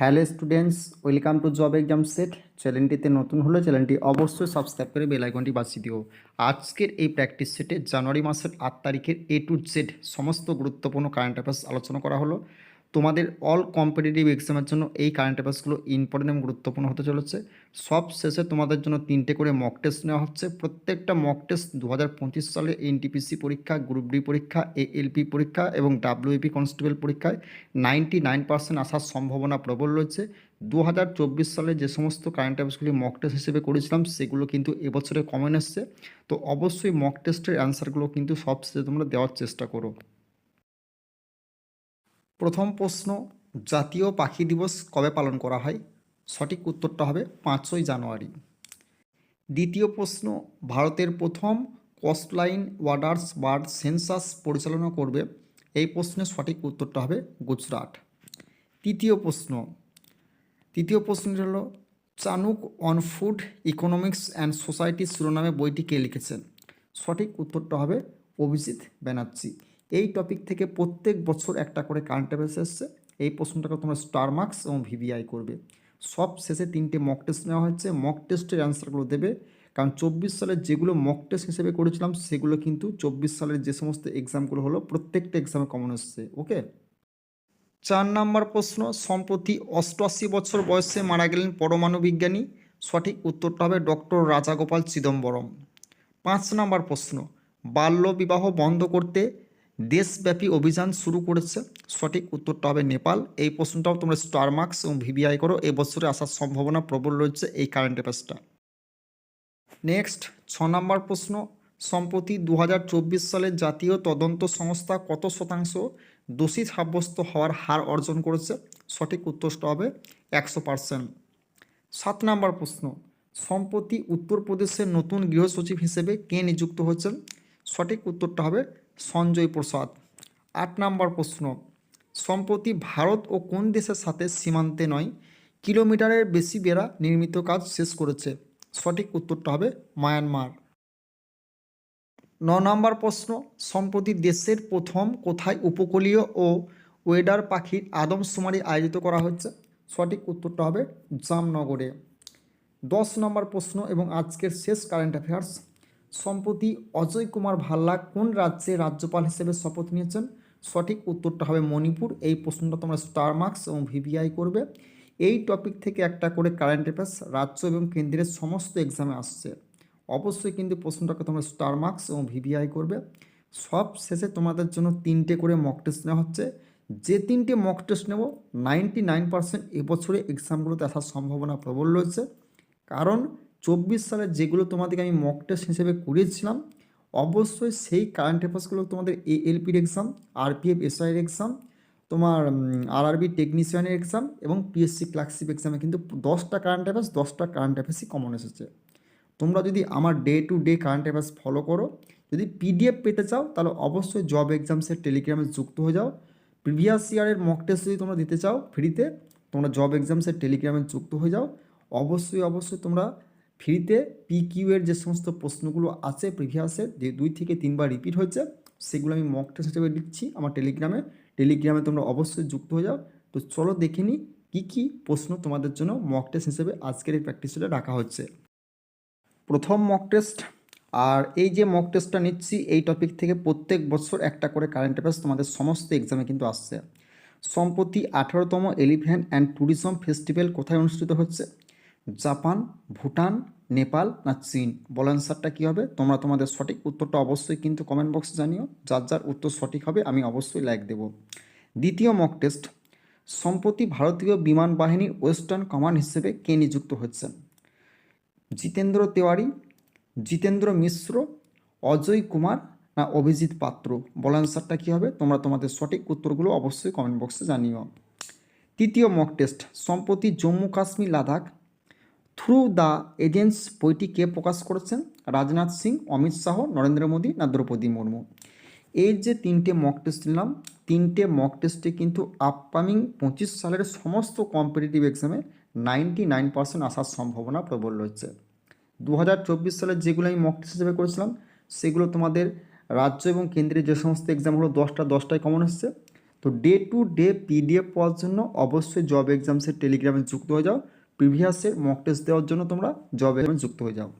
Hello students, welcome to job exam set. চ্যানেলটিতে নতুন হলে চ্যানেলটি অবশ্যই সাবস্ক্রাইব করে বেল বাজিয়ে দিও। আজকের এই প্র্যাকটিস সেটে জানুয়ারি মাসের আট তারিখের এ টু জেড সমস্ত গুরুত্বপূর্ণ কারেন্ট অ্যাফেয়ার্স আলোচনা করা হলো। তোমাদের অল কম্পিটিটিভ এক্সামের জন্য এই কারেন্ট অ্যাফেয়ার্সগুলো ইম্পর্টেন্ট এবং গুরুত্বপূর্ণ হতে চলেছে। সব শেষে তোমাদের জন্য তিনটে করে মক টেস্ট নেওয়া হচ্ছে। প্রত্যেকটা মক টেস্ট দু হাজার পঁচিশ সালে এনটিপিসি পরীক্ষা গ্রুপ ডি পরীক্ষা এএলপি পরীক্ষা এবং ডাব্লিউপি কনস্টেবল পরীক্ষায় নাইনটি নাইন পার্সেন্ট আসার সম্ভাবনা প্রবল রয়েছে। দু হাজার চব্বিশ সালে যে সমস্ত কারেন্ট অ্যাফেয়ার্সগুলি মক টেস্ট হিসেবে করেছিলাম, সেগুলো কিন্তু এবছরে কমন এসছে। তো অবশ্যই মক টেস্টের অ্যান্সারগুলো কিন্তু সব শেষে তোমরা দেওয়ার চেষ্টা করো। প্রথম প্রশ্ন, জাতীয় পাখি দিবস কবে পালন করা হয়? সঠিক উত্তরটা হবে পাঁচই জানুয়ারি। দ্বিতীয় প্রশ্ন, ভারতের প্রথম কোস্টলাইন ওয়াটার্স বার্ড সেন্সাস পরিচালনা করবে? এই প্রশ্নের সঠিক উত্তরটা হবে গুজরাট। তৃতীয় প্রশ্ন, তৃতীয় প্রশ্নটি হলো, চানুক on food economics and society শিরোনামে বইটি কে লিখেছেন? সঠিক উত্তরটা হবে অভিজিৎ ব্যানার্জি। এই টপিক থেকে প্রত্যেক বছর একটা করে কারেন্ট অ্যাফেয়ার্স এসছে। এই প্রশ্নটাকে তোমরা স্টার মার্কস এবং ভিভিআই করবে। সব শেষে তিনটে মক টেস্ট নেওয়া হচ্ছে মক টেস্টের অ্যান্সারগুলো দেবে। কারণ চব্বিশ সালের যেগুলো মক টেস্ট হিসেবে করেছিলাম, সেগুলো কিন্তু চব্বিশ সালের যে সমস্ত এক্সামগুলো হলো, প্রত্যেকটা এক্সামে কমন এসছে। ওকে চার নাম্বার প্রশ্ন, সম্প্রতি অষ্টআশি বছর বয়সে মারা গেলেন পরমাণু বিজ্ঞানী। সঠিক উত্তরটা হবে ডক্টর রাজাগোপাল চিদম্বরম। পাঁচ নাম্বার প্রশ্ন বাল্য বিবাহ বন্ধ করতে দেশব্যাপী অভিযান শুরু করেছে। সঠিক উত্তরটা হবে নেপাল। এই প্রশ্নটাও তোমরা স্টার মার্কস এবং ভিভিআই করো। এই বছরে আসার সম্ভাবনা প্রবল রয়েছে এই কারেন্ট অ্যাফেয়ার্সটা নেক্সট ছ নম্বর প্রশ্ন। সম্প্রতি দু হাজার চব্বিশ সালে জাতীয় তদন্ত সংস্থা কত শতাংশ দোষী সাব্যস্ত হওয়ার হার অর্জন করেছে? সঠিক উত্তরটা হবে একশো পার্সেন্ট সাত নম্বর প্রশ্ন। সম্প্রতি উত্তরপ্রদেশের নতুন গৃহসচিব হিসেবে কে নিযুক্ত হয়েছেন? সঠিক উত্তরটা হবে সঞ্জয় প্রসাদ। আট নম্বর প্রশ্ন। সম্প্রতি ভারত ও কোন দেশের সাথে সীমান্তে নয়, কিলোমিটারের বেশি বেড়া নির্মিত কাজ শেষ করেছে? সঠিক উত্তরটা হবে মায়ানমার। ন নম্বর প্রশ্ন। সম্প্রতি দেশের প্রথম কোথায় উপকূলীয় ও ওয়েডার পাখির আদমশুমারি আয়োজিত করা হচ্ছে সঠিক উত্তরটা হবে জামনগরে। দশ নম্বর প্রশ্ন এবং আজকের শেষ কারেন্ট অ্যাফেয়ার্স সম্প্রতি অজয় কুমার ভাল্লা কোন রাজ্যে রাজ্যপাল হিসেবে শপথ নিয়েছেন? সঠিক উত্তরটা হবে মণিপুর। এই প্রশ্নটা তোমরা স্টার মার্কস এবং ভিভিআই করবে। এই টপিক থেকে একটা করে কারেন্ট অ্যাফেয়ার্স রাজ্য এবং কেন্দ্রের সমস্ত এক্সামে আসছে। অবশ্যই কিন্তু প্রশ্নটাকে তোমরা স্টার মার্কস এবং ভিভিআই করবে। সব শেষে তোমাদের জন্য তিনটে করে মক টেস্ট নেওয়া হচ্ছে। যে তিনটে মক টেস্ট নেব নাইনটি নাইন পার্সেন্ট এবছরে এক্সামগুলোতে আসার সম্ভাবনা প্রবল রয়েছে। কারণ চব্বিশ সালে যেগুলো তোমাদেরকে আমি মক টেস্ট হিসেবে করিয়েছিলাম, অবশ্যই সেই কারেন্ট অ্যাফেয়ার্সগুলো তোমাদের এএলপির এক্সাম আরপিএফ এসআইয়ের এক্সাম তোমার আরআরবি টেকনিশিয়ানের এক্সাম এবং পিএসসি ক্লার্কশিপ এক্সামে কিন্তু দশটা কারেন্ট অ্যাফেয়ার্স দশটা কারেন্ট অ্যাফেয়ার্সই কমন এসেছে। তোমরা যদি আমার day to day current affairs follow করো, যদি পিডিএফ পেতে চাও, তাহলে অবশ্যই জব এক্সামসের টেলিগ্রামে যুক্ত হয়ে যাও। প্রিভিয়াস ইয়ারের মক টেস্ট যদি তোমরা দিতে চাও ফ্রিতে তোমরা জব এক্সামসের টেলিগ্রামে যুক্ত হয়ে যাও। অবশ্যই অবশ্যই তোমরা ফ্রিতে পিকিউ এর যে সমস্ত প্রশ্নগুলো আছে প্রিভিয়াসের যে দুই থেকে তিনবার রিপিট হয়েছে, সেগুলো আমি মক টেস্ট হিসেবে দিচ্ছি আমার টেলিগ্রামে টেলিগ্রামে তোমরা অবশ্যই যুক্ত হয়ে যাও। তো চলো দেখে নিই কী কী প্রশ্ন তোমাদের জন্য মক টেস্ট হিসেবে আজকের এই প্র্যাকটিসটা রাখা হচ্ছে। প্রথম মক টেস্ট আর এই যে মক টেস্টটা নিচ্ছি, এই টপিক থেকে প্রত্যেক বছর একটা করে কারেন্ট অ্যাফেয়ার্স তোমাদের সমস্ত এক্সামে কিন্তু আসছে। সম্প্রতি আঠারোতম এলিফ্যান্ট অ্যান্ড ট্যুরিজম ফেস্টিভ্যাল কোথায় অনুষ্ঠিত হচ্ছে? জাপান, ভুটান, নেপাল না চীন? বল অ্যান্সারটা কী হবে? তোমরা তোমাদের সঠিক উত্তরটা অবশ্যই কিন্তু কমেন্ট বক্সে জানিও। যার যার উত্তর সঠিক হবে, আমি অবশ্যই লাইক দেব। দ্বিতীয় মক টেস্ট সম্প্রতি ভারতীয় বিমান বাহিনীর ওয়েস্টার্ন কমান্ড হিসেবে কে নিযুক্ত হচ্ছেন জিতেন্দ্র তেওয়ারি, জিতেন্দ্র মিশ্র, অজয় কুমার না অভিজিৎ পাত্র? বল অ্যান্সারটা কী হবে? তোমরা তোমাদের সঠিক উত্তরগুলো অবশ্যই কমেন্ট বক্সে জানিও। তৃতীয় মক টেস্ট সম্প্রতি Jammu Kashmir Ladakh through the agents বইটি কে প্রকাশ করেছেন? রাজনাথ সিং, অমিত শাহ, নরেন্দ্র মোদী না দ্রৌপদী মুর্মু। এই যে তিনটে মক টেস্ট নিলাম, তিনটে মক টেস্টে কিন্তু আপকামিং পঁচিশ সালের সমস্ত কম্পিটিটিভ এক্সামে নাইনটি নাইন পার্সেন্ট আসার সম্ভাবনা প্রবল রয়েছে। দু হাজার চব্বিশ সালের যেগুলো আমি মক টেস্ট হিসেবে করেছিলাম, সেগুলো তোমাদের রাজ্য এবং কেন্দ্রের যে সমস্ত এক্সামগুলো দশটা, দশটায় কমন এসছে। তো ডে টু ডে পিডিএফ পাওয়ার জন্য অবশ্যই জব এক্সামসের টেলিগ্রামে যুক্ত হয়ে যাও। প্রিভিয়াসের মক টেস্ট দেওয়ার জন্য তোমরা জব যুক্ত হয়ে যাও।